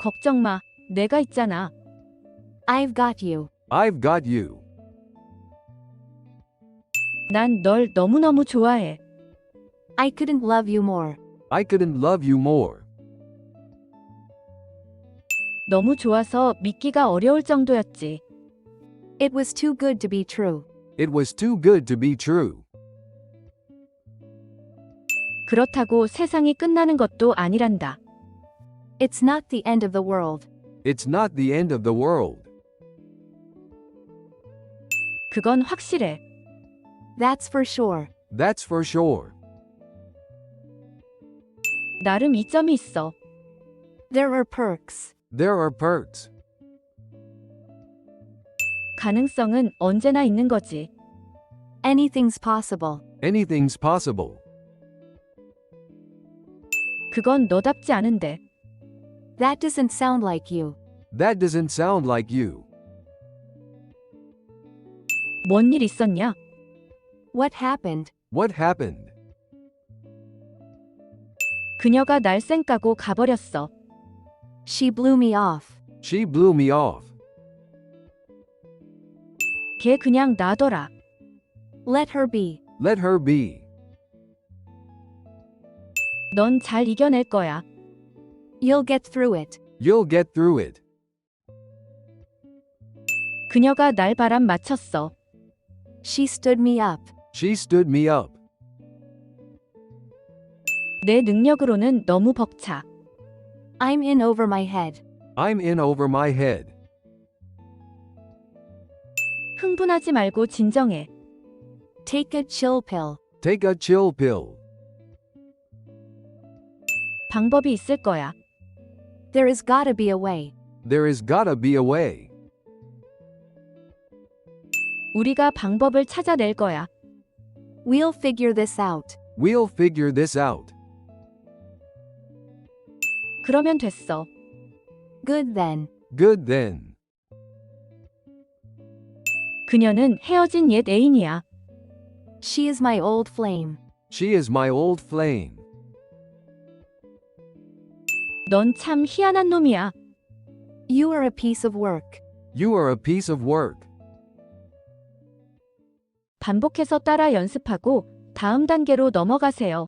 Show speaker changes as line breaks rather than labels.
걱정 마. 내가 있잖아.
I've got you.
I've got you.
난 널 너무너무 좋아해.
I couldn't love you more.
I couldn't love you more.
너무 좋아서 믿기가 어려울 정도였지.
It was too good to be true.
It was too good to be true.
그렇다고 세상이 끝나는 것도 아니란다.
It's not the end of the world.
It's not the end of the world.
그건 확실해.
That's for sure.
That's for sure.
나름 이점이 있어.
There are perks.
There are perks.
가능성은 언제나 있는 거지.
Anything's possible.
Anything's possible.
그건 너답지 않은데.
That doesn't sound like you.
That doesn't sound like you.
뭔 일 있었냐?
What happened?
What happened?
그녀가 날 쌩까고 가버렸어.
She blew me off.
She blew me off.
걔 그냥 놔둬라.
Let her be.
Let her be.
넌 잘 이겨낼 거야.
You'll get through it.
You'll get through it.
그녀가 날 바람 맞췄어.
She stood me up.
She stood me up.
내 능력으로는 너무 벅차.
I'm in over my head.
I'm in over my head.
흥분하지 말고 진정해.
Take a chill pill.
Take a chill pill.
방법이 있을 거야.
There has gotta be a way.
There is gotta be a way.
우리가 방법을 찾아낼 거야.
We'll figure this out.
We'll figure this out.
그러면 됐어.
Good then.
Good then.
그녀는 헤어진 옛 애인이야.
She is my old flame.
She is my old flame.
넌 참 희한한 놈이야.
You are a piece of work.
You are a piece of work.
반복해서 따라 연습하고 다음 단계로 넘어가세요.